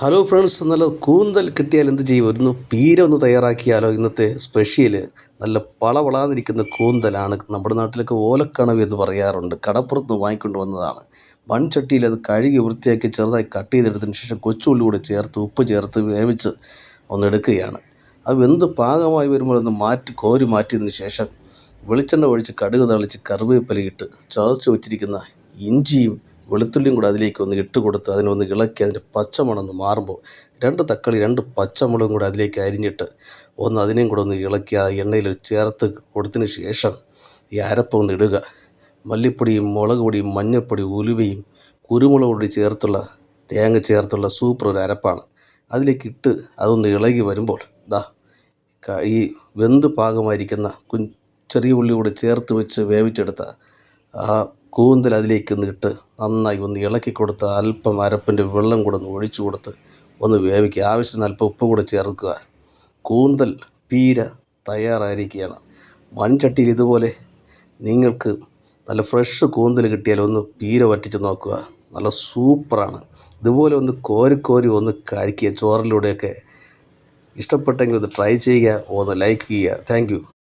Hello friends നല്ല കൂന്തൽ കിട്ടിയാൽ എന്ത് ചെയ്യും? ഒന്ന് പീര ഒന്ന് തയ്യാറാക്കിയാലോ ഇന്നത്തെ സ്പെഷ്യൽ നല്ല പളവളാന്നിരിക്കുന്ന കൂന്തലാണ് നമ്മുടെ നാട്ടിലൊക്കെ ഓലക്കണവ് എന്ന് പറയാറുണ്ട്. കടപ്പുറത്ത് നിന്ന് വാങ്ങിക്കൊണ്ട് വന്നതാണ്. മൺചട്ടിയിൽ അത് കഴുകി വൃത്തിയാക്കി ചെറുതായി കട്ട് ചെയ്തെടുത്തതിന് ശേഷം കൊച്ചുള്ളി കൂടെ ചേർത്ത് ഉപ്പ് ചേർത്ത് വേവിച്ച് ഒന്ന് എടുക്കുകയാണ്. അത് വെന്ത് പാകമായി വരുമ്പോൾ ഒന്ന് മാറ്റി കോരി മാറ്റിയതിന് ശേഷം വെളിച്ചെണ്ണ ഒഴിച്ച് കടുക് തളിച്ച് കറിവേപ്പിലയിട്ട് ചതച്ച് വെച്ചിരിക്കുന്ന ഇഞ്ചിയും വെളുത്തുള്ളിയും കൂടെ അതിലേക്ക് ഒന്ന് ഇട്ട് കൊടുത്ത് അതിനൊന്ന് ഇളക്കി അതിന്റെ പച്ചമണം ഒന്ന് മാറുമ്പോൾ രണ്ട് തക്കാളി രണ്ട് പച്ചമുളകും കൂടെ അതിലേക്ക് അരിഞ്ഞിട്ട് ഒന്ന് അതിനെയും കൂടെ ഒന്ന് ഇളക്കി ആ എണ്ണയിൽ ചേർത്ത് കൊടുത്തതിന് ശേഷം ഈ അരപ്പ് ഒന്ന് ഇടുക. മല്ലിപ്പൊടിയും മുളക് പൊടിയും മഞ്ഞൾപ്പൊടി ഉലുവയും കുരുമുളക് പൊടി ചേർത്തുള്ള തേങ്ങ ചേർത്തുള്ള സൂപ്പർ ഒരു അരപ്പാണ്. അതിലേക്ക് ഇട്ട് അതൊന്ന് ഇളകി വരുമ്പോൾ ദാ ഈ വെന്ത് പാകമായിരിക്കുന്ന കു ചെറിയ ഉള്ളി കൂടെ ചേർത്ത് വെച്ച് വേവിച്ചെടുത്ത ആ കൂന്തൽ അതിലേക്ക് ഒന്ന് ഇട്ട് നന്നായി ഒന്ന് ഇളക്കി കൊടുത്ത് അല്പം അരപ്പിന്റെ വെള്ളം കൂടെ ഒന്ന് ഒഴിച്ചു കൊടുത്ത് ഒന്ന് വേവിക്കുക. ആവശ്യത്തിന് അല്പം ഉപ്പ് കൂടെ ചേർക്കുക. കൂന്തൽ പീര തയ്യാറായിരിക്കുകയാണ്. മൺചട്ടിയിൽ ഇതുപോലെ നിങ്ങൾക്ക് നല്ല ഫ്രഷ് കൂന്തൽ കിട്ടിയാൽ ഒന്ന് പീര വറ്റിച്ച് നോക്കുക. നല്ല സൂപ്പറാണ്. ഇതുപോലെ ഒന്ന് കോരി കോരി ഒന്ന് കഴിക്കുക ചോറിലൂടെയൊക്കെ ഇഷ്ടപ്പെട്ടെങ്കിൽ ഒന്ന് ട്രൈ ചെയ്യുക ഒന്ന് ലൈക്ക് ചെയ്യുക. താങ്ക്